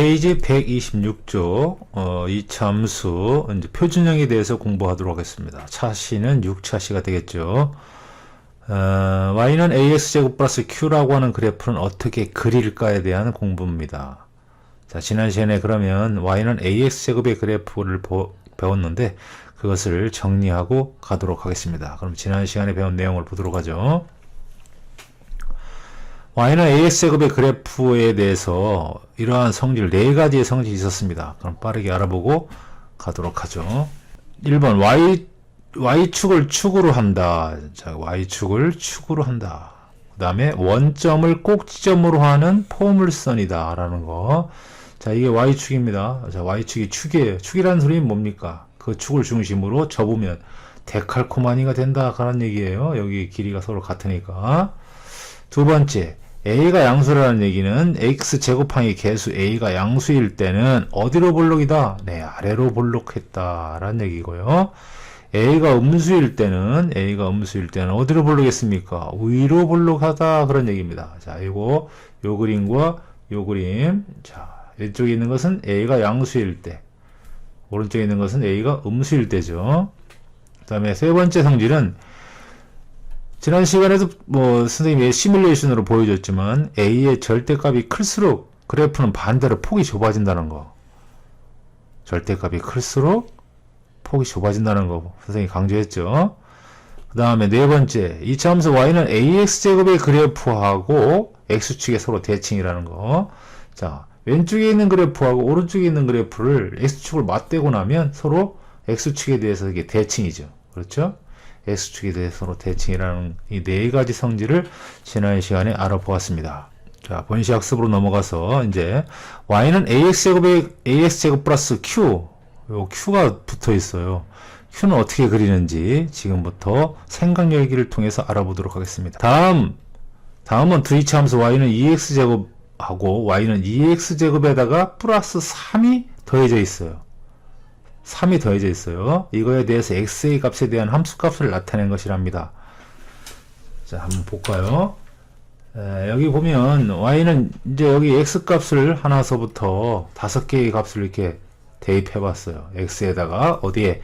페이지 126쪽 어, 이 참수 이제 표준형에 대해서 공부하도록 하겠습니다. 차시는 6차시가 되겠죠. 어, y는 ax제곱 플러스 q라고 하는 그래프는 어떻게 그릴까에 대한 공부입니다. 자, 지난 시간에 그러면 y는 ax제곱의 그래프를 보- 배웠는데 그것을 정리하고 가도록 하겠습니다. 그럼 지난 시간에 배운 내용을 보도록 하죠. Y는 ax제곱의 그래프에 대해서 이러한 성질, 네 가지의 성질이 있었습니다. 그럼 빠르게 알아보고 가도록 하죠. 1번, y, y축을 축으로 한다. 자, y축을 축으로 한다. 그 다음에 원점을 꼭지점으로 하는 포물선이다. 라는 거. 자, 이게 y축입니다. 자, y축이 축이에요. 축이라는 소리는 뭡니까? 그 축을 중심으로 접으면 데칼코마니가 된다. 그런 얘기예요. 여기 길이가 서로 같으니까. 두 번째, a가 양수라는 얘기는 x 제곱항의 개수 a가 양수일 때는 어디로 볼록이다? 네, 아래로 볼록했다라는 얘기고요. a가 음수일 때는 a가 음수일 때는 어디로 볼록했습니까? 위로 볼록하다 그런 얘기입니다. 자, 이거 요 그림과 요 그림. 자, 왼쪽에 있는 것은 a가 양수일 때, 오른쪽에 있는 것은 a가 음수일 때죠. 그 다음에 세 번째 성질은 지난 시간에도 뭐 선생님이 시뮬레이션으로 보여줬지만 A의 절대값이 클수록 그래프는 반대로 폭이 좁아진다는 거. 절대값이 클수록 폭이 좁아진다는 거 선생님이 강조했죠. 그 다음에 네 번째 이차 함수 y는 ax제곱의 그래프하고 x축의 서로 대칭이라는 거. 자 왼쪽에 있는 그래프하고 오른쪽에 있는 그래프를 x축을 맞대고 나면 서로 x축에 대해서 이게 대칭이죠. 그렇죠? X축에 대해서 서로 대칭이라는 이 네 가지 성질을 지난 시간에 알아보았습니다. 자, 본시 학습으로 넘어가서 이제 y는 ax제곱에 ax제곱 플러스 q 요 q가 붙어 있어요. q는 어떻게 그리는지 지금부터 생각 열기를 통해서 알아보도록 하겠습니다. 다음 다음은 두이치 함수 y는 2x제곱하고 y는 2x제곱에다가 플러스 3이 더해져 있어요. 3이 더해져 있어요. 이거에 대해서 x의 값에 대한 함수값을 나타낸 것이랍니다. 자, 한번 볼까요? 에, 여기 보면 y는 이제 여기 x 값을 하나서부터 다섯 개의 값을 이렇게 대입해 봤어요. x에다가 어디에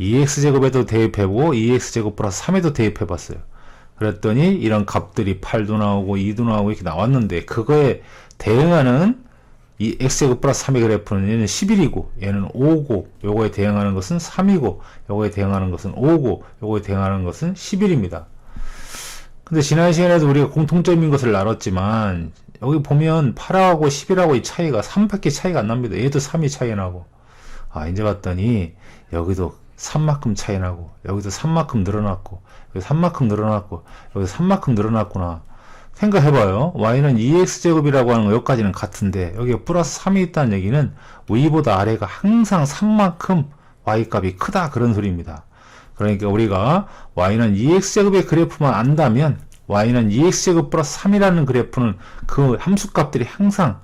2x제곱에도 대입해보고 2x제곱 플러스 3에도 대입해 봤어요. 그랬더니 이런 값들이 8도 나오고 2도 나오고 이렇게 나왔는데 그거에 대응하는 이 x제곱 플러스 3의 그래프는 얘는 11이고 얘는 5고 요거에 대응하는 것은 3이고 요거에 대응하는 것은 5고 요거에 대응하는 것은 11입니다. 근데 지난 시간에도 우리가 공통점인 것을 알았지만 여기 보면 8하고 11하고 이 차이가 3밖에 차이가 안 납니다. 얘도 3이 차이 나고 아 이제 봤더니 여기도 3만큼 차이 나고 여기도 3만큼 늘어났고 여기 3만큼 늘어났고 여기 3만큼 늘어났구나 생각해봐요. y는 2x제곱이라고 하는 거 여기까지는 같은데 여기에 플러스 3이 있다는 얘기는 위보다 아래가 항상 3만큼 y값이 크다 그런 소리입니다. 그러니까 우리가 y는 2x제곱의 그래프만 안다면 y는 2x제곱 플러스 3이라는 그래프는 그 함수값들이 항상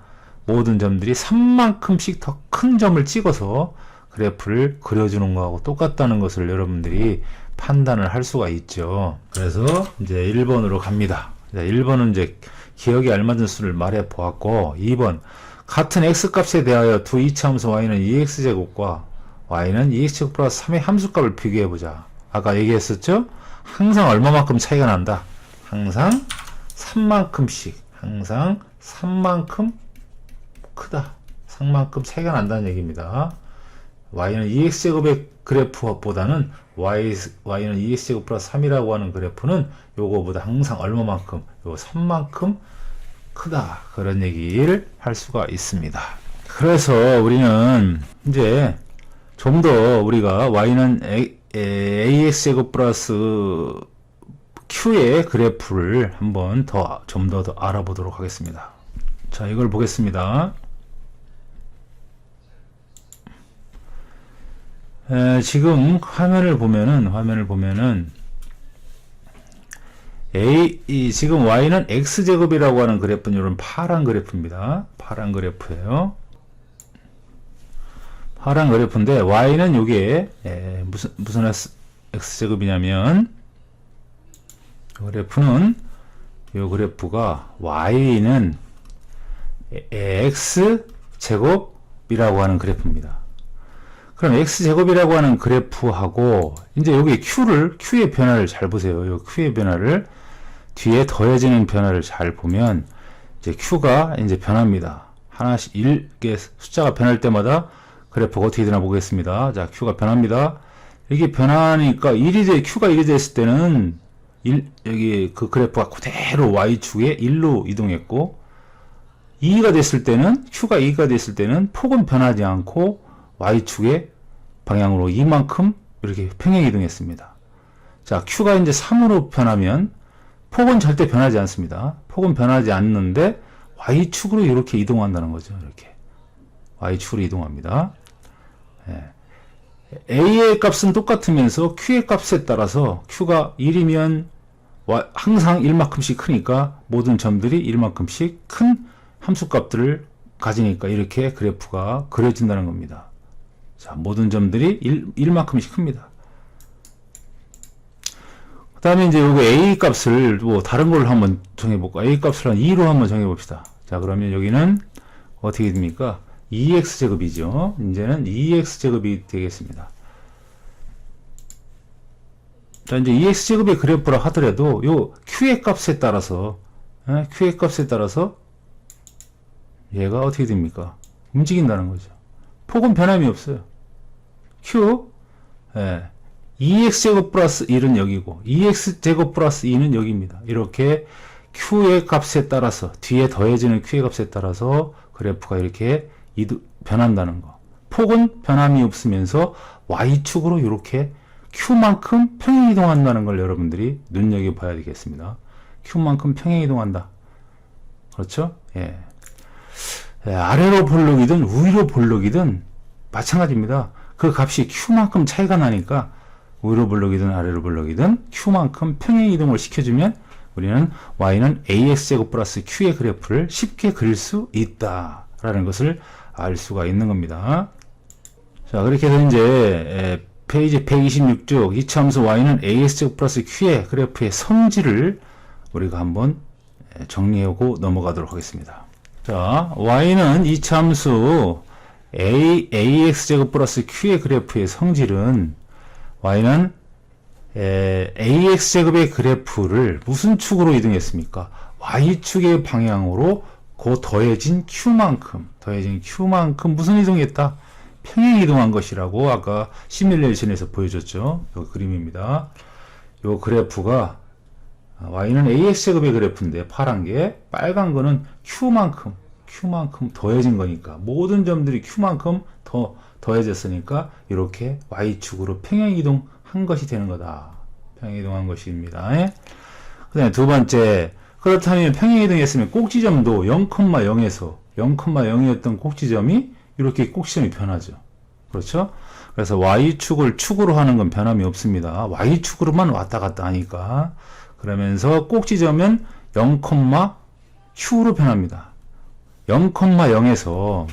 모든 점들이 3만큼씩 더 큰 점을 찍어서 그래프를 그려주는 거하고 똑같다는 것을 여러분들이 판단을 할 수가 있죠. 그래서 이제 1번으로 갑니다. 자, 1번은 이제 기억에 알맞은 수를 말해 보았고 2번 같은 x값에 대하여 두 이차함수 y는 2x제곱과 y는 2x제곱 플러스 3의 함수값을 비교해 보자. 아까 얘기했었죠? 항상 얼마만큼 차이가 난다. 항상 3만큼씩 항상 3만큼 크다. 3만큼 차이가 난다는 얘기입니다. y는 2x제곱의 그래프보다는 y, y는 2x제곱 플러스 3이라고 하는 그래프는 요거보다 항상 얼마만큼, 요 3만큼 크다. 그런 얘기를 할 수가 있습니다. 그래서 우리는 이제 좀 더 우리가 y는 a, ax제곱 플러스 q의 그래프를 한번 더, 좀 더 더 알아보도록 하겠습니다. 자, 이걸 보겠습니다. 에, 지금 화면을 보면은 화면을 보면은 a 이, 지금 y는 x 제곱이라고 하는 그래프는 이런 파란 그래프입니다. 파란 그래프예요. 파란 그래프인데 y는 요게 에, 무슨 무슨 x 제곱이냐면 요 그래프는 요 그래프가 y는 x 제곱이라고 하는 그래프입니다. 그럼 x 제곱이라고 하는 그래프하고 이제 여기 q를 q의 변화를 잘 보세요. 이 q의 변화를 뒤에 더해지는 변화를 잘 보면 이제 q가 이제 변합니다. 하나씩 1개 숫자가 변할 때마다 그래프가 어떻게 되나 보겠습니다. 자, q가 변합니다. 이게 변하니까 1이 돼, q가 1이 됐을 때는 1, 여기 그 그래프가 그대로 y축에 1로 이동했고 2가 됐을 때는 q가 2가 됐을 때는 폭은 변하지 않고 y축의 방향으로 이만큼 이렇게 평행 이동했습니다. 자, q가 이제 3으로 변하면 폭은 절대 변하지 않습니다. 폭은 변하지 않는데 y축으로 이렇게 이동한다는 거죠. 이렇게 y축으로 이동합니다. 예. a의 값은 똑같으면서 q의 값에 따라서 q가 1이면 항상 1만큼씩 크니까 모든 점들이 1만큼씩 큰 함수값들을 가지니까 이렇게 그래프가 그려진다는 겁니다. 자, 모든 점들이 1, 1만큼씩 큽니다. 그 다음에 이제 요거 A 값을 뭐 다른 걸로 한번 정해볼까? A 값을 한 2로 한번 정해봅시다. 자, 그러면 여기는 어떻게 됩니까? 2x제곱이죠. 이제는 2x제곱이 되겠습니다. 자, 이제 2x제곱의 그래프라 하더라도 요 q의 값에 따라서 에? q의 값에 따라서 얘가 어떻게 됩니까? 움직인다는 거죠. 폭은 변함이 없어요. q 예. 2x제곱 플러스 1은 여기고 2x제곱 플러스 2는 여기입니다. 이렇게 q의 값에 따라서 뒤에 더해지는 q의 값에 따라서 그래프가 이렇게 이두, 변한다는 거. 폭은 변함이 없으면서 y축으로 이렇게 q만큼 평행 이동한다는 걸 여러분들이 눈여겨봐야 되겠습니다. q만큼 평행 이동한다. 그렇죠? 예. 예, 아래로 볼록이든 위로 볼록이든 마찬가지입니다. 그 값이 q만큼 차이가 나니까 위로 볼록이든 아래로 볼록이든 q만큼 평행 이동을 시켜주면 우리는 y는 ax제곱 플러스 q의 그래프를 쉽게 그릴 수 있다라는 것을 알 수가 있는 겁니다. 자 그렇게 해서 이제 에, 페이지 126쪽 이차함수 y는 ax제곱 플러스 q의 그래프의 성질을 우리가 한번 정리하고 넘어가도록 하겠습니다. 자, y는 이차함수 a, ax제곱 플러스 q의 그래프의 성질은 y는 에, ax제곱의 그래프를 무슨 축으로 이동했습니까? y축의 방향으로 그 더해진 q만큼, 더해진 q만큼 무슨 이동했다? 평행 이동한 것이라고 아까 시뮬레이션에서 보여줬죠. 이 그림입니다. 이 그래프가 y는 ax제곱의 그래프인데 파란 게 빨간 거는 q만큼 q만큼 더해진 거니까 모든 점들이 q만큼 더 더해졌으니까 이렇게 y축으로 평행 이동한 것이 되는 거다. 평행 이동한 것입니다. 그 다음에 두 번째 그렇다면 평행 이동했으면 꼭지점도 0,0에서 0,0이었던 꼭지점이 이렇게 꼭지점이 변하죠. 그렇죠? 그래서 y축을 축으로 하는 건 변함이 없습니다. y축으로만 왔다 갔다 하니까 그러면서 꼭지점은 0,q로 변합니다. 0,0에서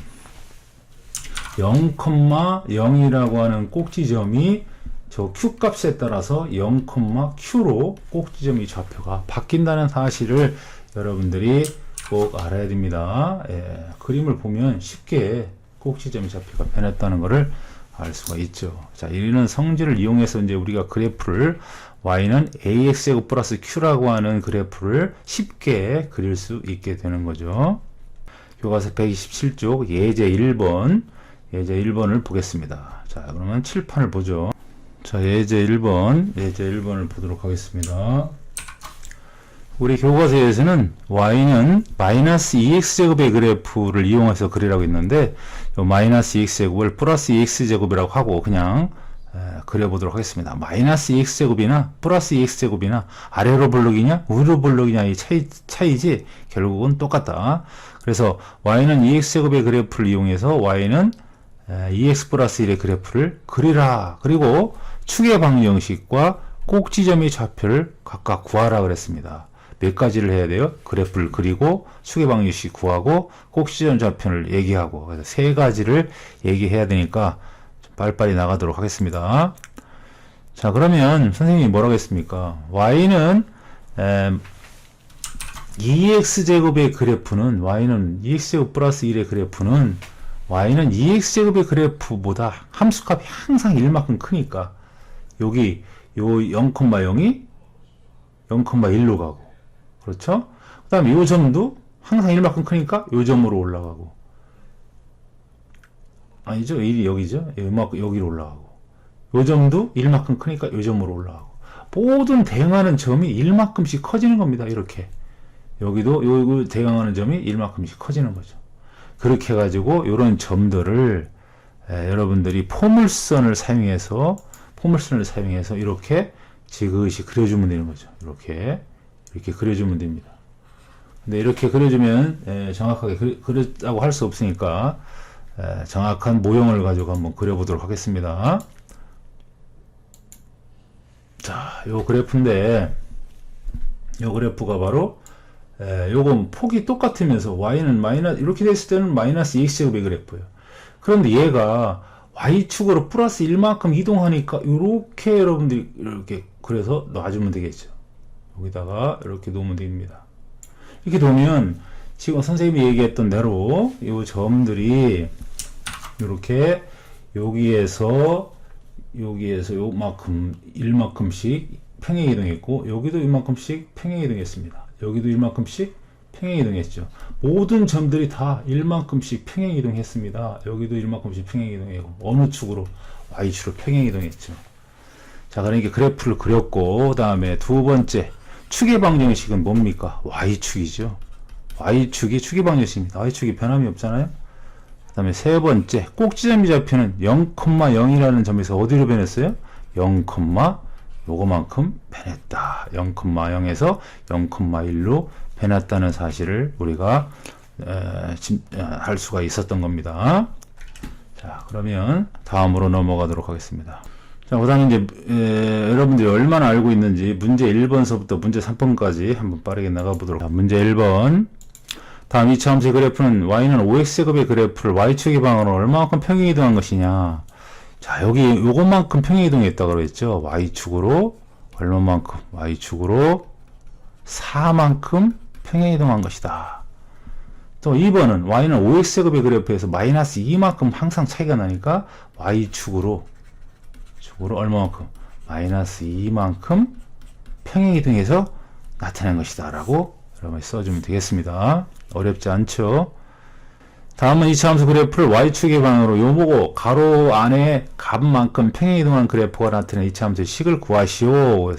0,0이라고 하는 꼭지점이 저 q 값에 따라서 0,q로 꼭지점이 좌표가 바뀐다는 사실을 여러분들이 꼭 알아야 됩니다. 예, 그림을 보면 쉽게 꼭지점이 좌표가 변했다는 것을 알 수가 있죠. 자, 이는 성질을 이용해서 이제 우리가 그래프를 y는 ax제곱 플러스 q라고 하는 그래프를 쉽게 그릴 수 있게 되는 거죠. 교과서 127쪽 예제 1번 예제 1번을 보겠습니다. 자, 그러면 칠판을 보죠. 자, 예제 1번, 예제 1번을 보도록 하겠습니다. 우리 교과서에서는 y는 마이너스 2x제곱의 그래프를 이용해서 그리라고 했는데 요 마이너스 2x제곱을 플러스 2x제곱이라고 하고 그냥 에, 그려보도록 하겠습니다. 마이너스 2x제곱이나 플러스 2x제곱이나 아래로 볼록이냐 위로 볼록이냐 이 차이, 차이지 결국은 똑같다. 그래서 y는 2x제곱의 그래프를 이용해서 y는 2x 플러스 1의 그래프를 그리라. 그리고 축의 방정식과 꼭지점의 좌표를 각각 구하라 그랬습니다. 몇 가지를 해야 돼요? 그래프를 그리고 축의 방정식 구하고 꼭지점 좌표를 얘기하고 그래서 세 가지를 얘기해야 되니까 빨리빨리 나가도록 하겠습니다. 자 그러면 선생님이 뭐라고 했습니까? y는 2x제곱의 그래프는 y는 2x제곱 플러스 1의 그래프는 y는 2x제곱의 그래프보다 함수값이 항상 1만큼 크니까 여기 요 0,0이 0,1로 가고 그렇죠? 그 다음에 요 점도 항상 1만큼 크니까 요 점으로 올라가고 아니죠? 1이 여기죠? 요만큼 여기로 올라가고 요 점도 1만큼 크니까 요 점으로 올라가고 모든 대응하는 점이 1만큼씩 커지는 겁니다. 이렇게 여기도 요 대응하는 점이 1만큼씩 커지는 거죠. 그렇게 해가지고 이런 점들을 에, 여러분들이 포물선을 사용해서 포물선을 사용해서 이렇게 지그시 그려주면 되는 거죠. 이렇게 이렇게 그려주면 됩니다. 근데 이렇게 그려주면 에, 정확하게 그리, 그렸다고 할 수 없으니까 에, 정확한 모형을 가지고 한번 그려보도록 하겠습니다. 자, 요 그래프인데 요 그래프가 바로 에, 요건 폭이 똑같으면서 y는 마이너스 이렇게 됐을 때는 마이너스 2x제곱의 그래프예요. 그런데 얘가 y축으로 플러스 1만큼 이동하니까 이렇게 여러분들이 이렇게 그래서 놔주면 되겠죠. 여기다가 이렇게 놓으면 됩니다. 이렇게 놓으면 지금 선생님이 얘기했던 대로 이 점들이 이렇게 여기에서 여기에서 요만큼 1만큼씩 평행 이동했고 여기도 이만큼씩 평행 이동했습니다. 여기도 1만큼씩 평행 이동했죠. 모든 점들이 다 1만큼씩 평행 이동했습니다. 여기도 1만큼씩 평행 이동했고 어느 축으로 y축으로 평행 이동했죠. 자, 그러니까 그래프를 그렸고 그다음에 두 번째 축의 방정식은 뭡니까? y축이죠. y축이 축의 방정식입니다. y축이 변함이 없잖아요. 그다음에 세 번째 꼭지점이 잡히는 0,0이라는 점에서 어디로 변했어요? 0, 요거만큼 변했다. 0,0에서 0,1로 변했다는 사실을 우리가 에, 진- 에, 할 수가 있었던 겁니다. 자, 그러면 다음으로 넘어가도록 하겠습니다. 자, 그 다음에 이제 에, 여러분들이 얼마나 알고 있는지 문제 1번서부터 문제 3번까지 한번 빠르게 나가보도록. 자, 문제 1번. 다음 이차 함수의 그래프는 y는 5x제곱의 그래프를 y축의 방으로 얼마만큼 평행 이동한 것이냐. 자, 여기 요것만큼 평행 이동했다 그랬죠. y축으로 얼마만큼? y축으로 4만큼 평행 이동한 것이다. 또 2번은 y는 5x제곱의 그래프에서 마이너스 2만큼 항상 차이가 나니까 y축으로 축으로 얼마만큼? 마이너스 2만큼 평행 이동해서 나타낸 것이다. 라고 여러분 써주면 되겠습니다. 어렵지 않죠? 다음은 이차 함수 그래프를 y축의 방향으로 요보고 가로 안에 값만큼 평행 이동한 그래프가 나타낸 이차 함수의 식을 구하시오.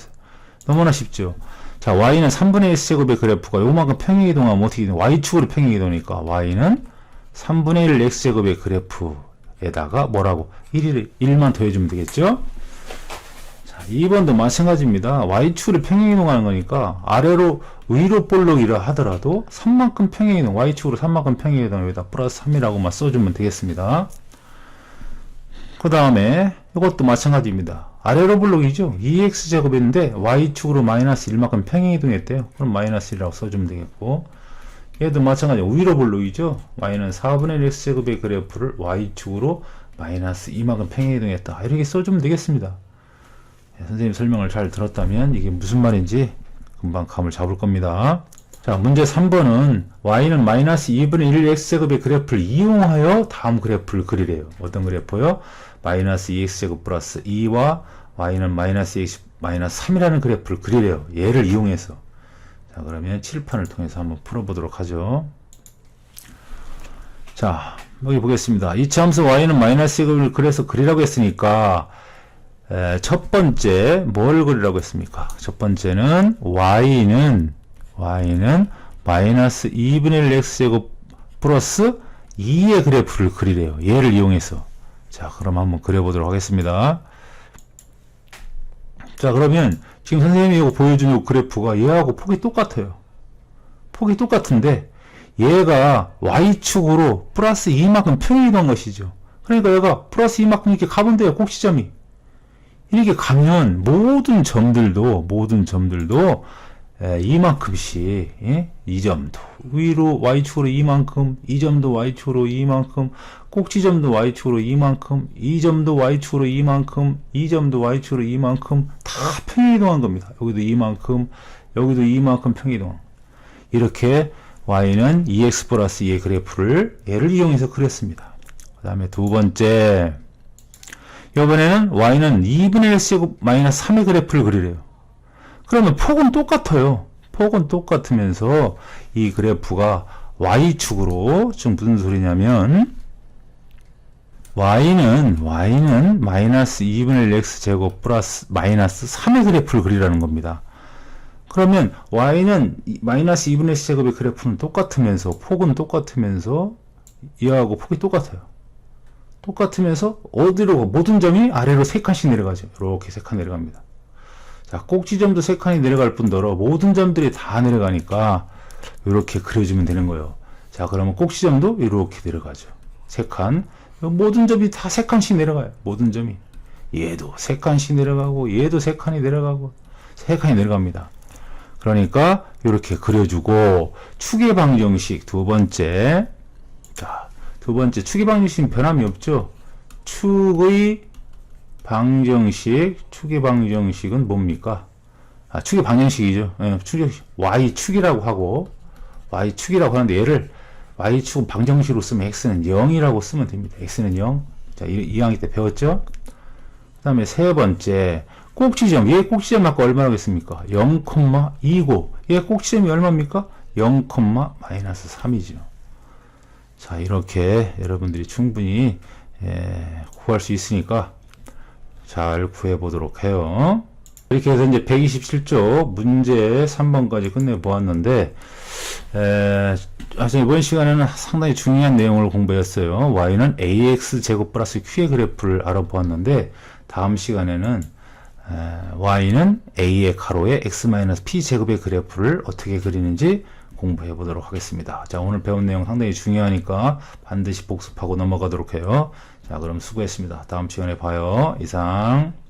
너무나 쉽죠. 자, y는 3분의 1제곱의 그래프가 요만큼 평행 이동하면 어떻게 되냐? y축으로 평행 이동이니까 y는 3분의 1 x제곱의 그래프에다가 뭐라고? 1을 1만 더해주면 되겠죠? 자, 2번도 마찬가지입니다. y축으로 평행 이동하는 거니까 아래로 위로 볼록이라 하더라도 3만큼 평행 이동, y축으로 3만큼 평행 이동을 여기다 플러스 3이라고만 써주면 되겠습니다. 그 다음에 이것도 마찬가지입니다. 아래로 블록이죠. 2x제곱인데 y축으로 마이너스 1만큼 평행 이동했대요. 그럼 마이너스 1이라고 써주면 되겠고 얘도 마찬가지로 위로 블록이죠. y는 4분의 1 x제곱의 그래프를 y축으로 마이너스 2만큼 평행 이동했다. 이렇게 써주면 되겠습니다. 예, 선생님 설명을 잘 들었다면 이게 무슨 말인지 금방 감을 잡을 겁니다. 자, 문제 3번은 y는 마이너스 2분의 1 x제곱의 그래프를 이용하여 다음 그래프를 그리래요. 어떤 그래프요? 마이너스 2x제곱 플러스 2와 y는 마이너스 x 마이너스 3이라는 그래프를 그리래요. 얘를 이용해서. 자, 그러면 칠판을 통해서 한번 풀어보도록 하죠. 자, 여기 보겠습니다. 이차 함수 y는 마이너스 2을 그래서 그리라고 했으니까 에, 첫 번째 뭘 그리라고 했습니까? 첫 번째는 y는 y는 마이너스 2분의 1 x제곱 플러스 2의 그래프를 그리래요. 얘를 이용해서. 자, 그럼 한번 그려보도록 하겠습니다. 자, 그러면 지금 선생님이 이거 보여준 이 그래프가 얘하고 폭이 똑같아요. 폭이 똑같은데 얘가 y축으로 플러스 2만큼 평행이동한 것이죠. 그러니까 얘가 플러스 2만큼 이렇게 가면 돼요. 꼭지점이. 이렇게 가면 모든 점들도 모든 점들도 에, 이만큼씩 예? 이 점도 위로 y축으로 이만큼 이 점도 y축으로 이만큼 꼭지점도 y축으로 이만큼 이 점도 y축으로 이만큼 이 점도 y축으로 이만큼 다 평행이동한 겁니다. 여기도 이만큼 여기도 이만큼 평행이동 이렇게 y는 2x 플러스 2의 그래프를 얘를 이용해서 그렸습니다. 다음에 두 번째. 이번에는 y는 2분의 1제곱 마이너스 3의 그래프를 그리래요. 그러면 폭은 똑같아요. 폭은 똑같으면서 이 그래프가 y축으로 지금 무슨 소리냐면 y는 y는 마이너스 2분의 1 x 제곱 플러스 마이너스 3의 그래프를 그리라는 겁니다. 그러면 y는 이- 마이너스 2분의 x 제곱의 그래프는 똑같으면서 폭은 똑같으면서 이하고 폭이 똑같아요. 똑같으면서 어디로 모든 점이 아래로 세 칸씩 내려가죠. 이렇게 세칸 내려갑니다. 자, 꼭지점도 세 칸이 내려갈 뿐더러 모든 점들이 다 내려가니까 이렇게 그려주면 되는 거예요. 자, 그러면 꼭지점도 이렇게 내려가죠. 세 칸. 모든 점이 다세 칸씩 내려가요. 모든 점이. 얘도 세 칸씩 내려가고, 얘도 세 칸이 내려가고, 세 칸이 내려갑니다. 그러니까 이렇게 그려주고, 축의 방정식 두 번째. 자, 두 번째 축의 방정식은 변함이 없죠. 축의 방정식, 축의 방정식은 뭡니까? 아, 축의 방정식이죠. 예, 축의 y축이라고 하고 y축이라고 하는데 얘를 y축 방정식으로 쓰면 x는 0이라고 쓰면 됩니다. x는 0. 자, 2, 학기때 배웠죠? 그 다음에 세 번째 꼭지점. 얘 꼭지점 아까 얼마겠습니까? 0,2고 얘 꼭지점이 얼마입니까? 0, 마이너스 3이죠. 자, 이렇게 여러분들이 충분히 예, 구할 수 있으니까 잘 구해 보도록 해요. 이렇게 해서 이제 127조 문제 3번까지 끝내 보았는데, 에, 아주 이번 시간에는 상당히 중요한 내용을 공부했어요. y는 ax 제곱 플러스 q의 그래프를 알아보았는데, 다음 시간에는 에, y는 a의 가로에 x 마이너스 p 제곱의 그래프를 어떻게 그리는지 공부해 보도록 하겠습니다. 자, 오늘 배운 내용 상당히 중요하니까 반드시 복습하고 넘어가도록 해요. 자, 그럼 수고했습니다. 다음 시간에 봐요. 이상.